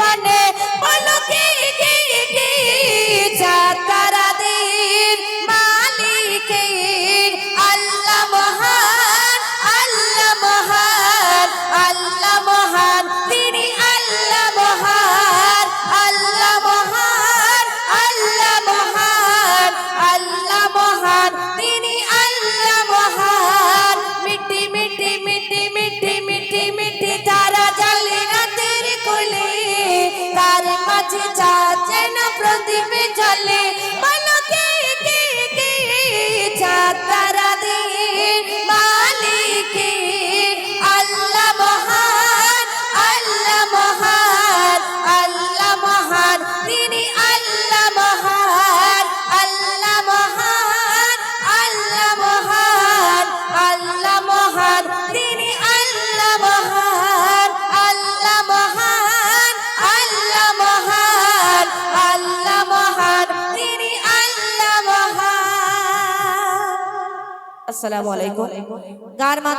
মানে আসসালামু আলাইকুম। গার